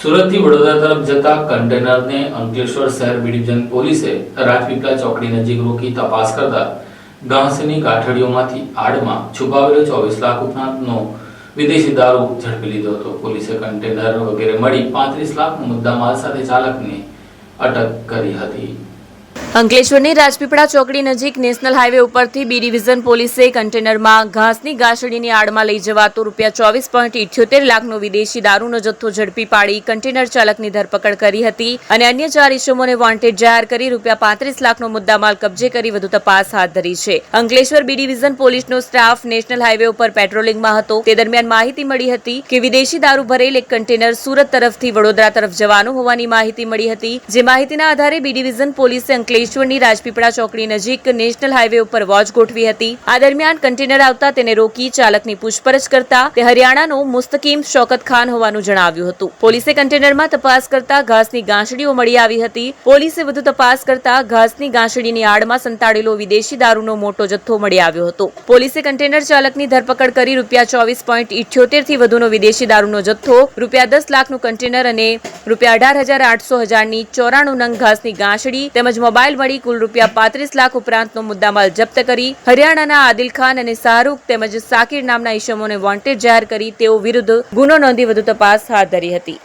સુરતથી વડોદરા તરફ જતા કન્ટેનરને અંકલેશ્વર શહેર બી ડિવિઝન પોલીસે રાજપીપળા ચોકડી નજીક રોકી તપાસ કરતા ઘાસની ગાંઠડીઓમાંથી આડમાં છુપાવેલો ચોવીસ લાખ ઉપરાંતનો વિદેશી દારૂ ઝડપી લીધો હતો. પોલીસે કન્ટેનર વગેરે મળી પાંત્રીસ લાખ મુદ્દામાલ સાથે ચાલકને અટક કરી હતી. અંકલેશ્વરની રાજપીપળા ચોકડી નજીક નેશનલ હાઈવે ઉપરથી બી ડિવિઝન પોલીસે કન્ટેનરમાં ઘાસની ગાસડીની આડમાં લઈ જવાતો રૂપિયા ચોવીસ પોઈન્ટ ઇઠ્યોતેર લાખનો વિદેશી દારૂનો જથ્થો ઝડપી પાડી કન્ટેનર ચાલકની ધરપકડ કરી હતી અને અન્ય ચાર ઇસમોને વોન્ટેડ જાહેર કરી રૂપિયા પાંત્રીસ લાખનો મુદ્દામાલ કબજે કરી વધુ તપાસ હાથ ધરી છે. અંકલેશ્વર બી ડિવિઝન પોલીસનો સ્ટાફ નેશનલ હાઈવે ઉપર પેટ્રોલિંગમાં હતો. તે દરમિયાન માહિતી મળી હતી કે વિદેશી દારૂ ભરેલ એક કન્ટેનર સુરત તરફથી વડોદરા તરફ જવાનું હોવાની માહિતી મળી હતી. જે માહિતીના આધારે બી ડિવિઝન પોલીસે અંકલેશ્વરની રાજપીપળા ચોકડી નજીક નેશનલ હાઈવે ઉપર વોચ ગોઠવી હતી. આ દરમિયાન કન્ટેનર આવતા તેને રોકી ચાલકની પૂછપરછ કરતા તે હરિયાણાનો મુસ્તકીમ શોકત ખાન હોવાનું જણાવ્યું હતું. પોલીસે કન્ટેનરમાં તપાસ કરતા ઘાસની ગાંસડીઓ મળી આવી હતી. પોલીસે વધુ તપાસ કરતા ઘાસની ગાંસડીની આડમાં સંતાડેલો વિદેશી દારૂનો મોટો જથ્થો મળી આવ્યો હતો. પોલીસે કન્ટેનર ચાલકની ધરપકડ કરી રૂપિયા ચોવીસ પોઈન્ટ ઇઠ્યોતેરથી વધુનો વિદેશી દારૂનો જથ્થો, રૂપિયા દસ લાખનું કન્ટેનર અને રૂપિયા અઢાર હજાર આઠસો હજારની ચોરાણું નંગ ઘાસની ગાંસડી તેમજ મોબાઈલ મળી કુલ રૂપિયા પાંત્રીસ લાખ ઉપરાંતનો મુદ્દામાલ જપ્ત કરી. હરિયાણાના આદિલ ખાન અને શાહરૂખ તેમજ સાકિર નામના ઈસમોને વોન્ટેડ જાહેર કરી. તેઓ વિરુદ્ધ ગુનો નોંધી વધુ તપાસ હાથ ધરી હતી.